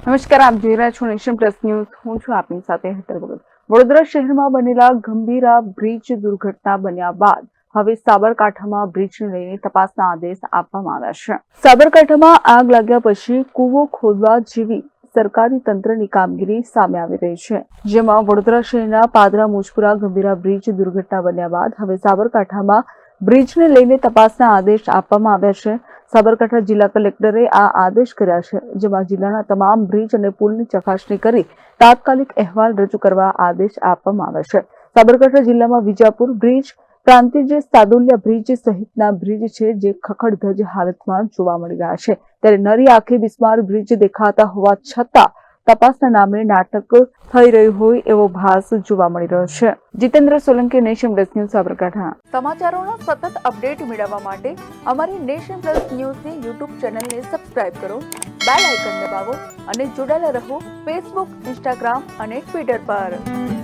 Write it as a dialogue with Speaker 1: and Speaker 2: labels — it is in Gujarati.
Speaker 1: નમસ્કાર, આપ જોઈ રહ્યા છો નેશન પ્લસ ન્યૂઝ. હું છું આપની સાથે હેતર વડોદરા શહેરમાં બનેલા ગંભીરા બ્રિજ દુર્ઘટના બન્યા બાદ હવે સાબરકાંઠામાં બ્રિજને લઈને તપાસના આદેશ આપવામાં આવ્યા છે. સાબરકાંઠામાં આગ લાગ્યા પછી કૂવો ખોદવા જેવી સરકારી તંત્રની કામગીરી સામે આવી રહી છે. જેમાં વડોદરા શહેરના પાદરા, મુજપુરા ગંભીરા બ્રિજ દુર્ઘટના બન્યા બાદ હવે સાબરકાંઠામાં બ્રિજને લઈને તપાસના આદેશ આપવામાં આવ્યા છે. સાબરકાંઠા જિલ્લા કલેક્ટરે આ આદેશ કર્યા છે, જેમાં જિલ્લાના તમામ બ્રિજ અને પુલની ચકાસણી કરી તાત્કાલિક અહેવાલ રજૂ કરવા આદેશ આપવામાં આવે છે. સાબરકાંઠા જિલ્લામાં વિજાપુર બ્રિજ, પ્રાંતિજ સાદુલિયા બ્રિજ સહિતના બ્રિજ છે, જે ખખડધજ હાલતમાં જોવા મળી રહ્યા છે. ત્યારે નરી આંખે બિસ્માર બ્રિજ દેખાતા હોવા છતાં તપાસના નામે નાટક થઈ રહ્યું હોય એવો ભાસ જોવા મળી રહ્યો છે. Jitendra Solanki nation plus news Sabarkantha. સમાચારોનો સતત અપડેટ મેળવવા માટે અમારી નેશન પ્લસ ન્યૂઝની યુટ્યુબ ચેનલને સબસ્ક્રાઇબ કરો, બેલ આઇકન દબાવો અને જોડાયેલા રહો ફેસબુક, ઇન્સ્ટાગ્રામ અને ટ્વિટર પર.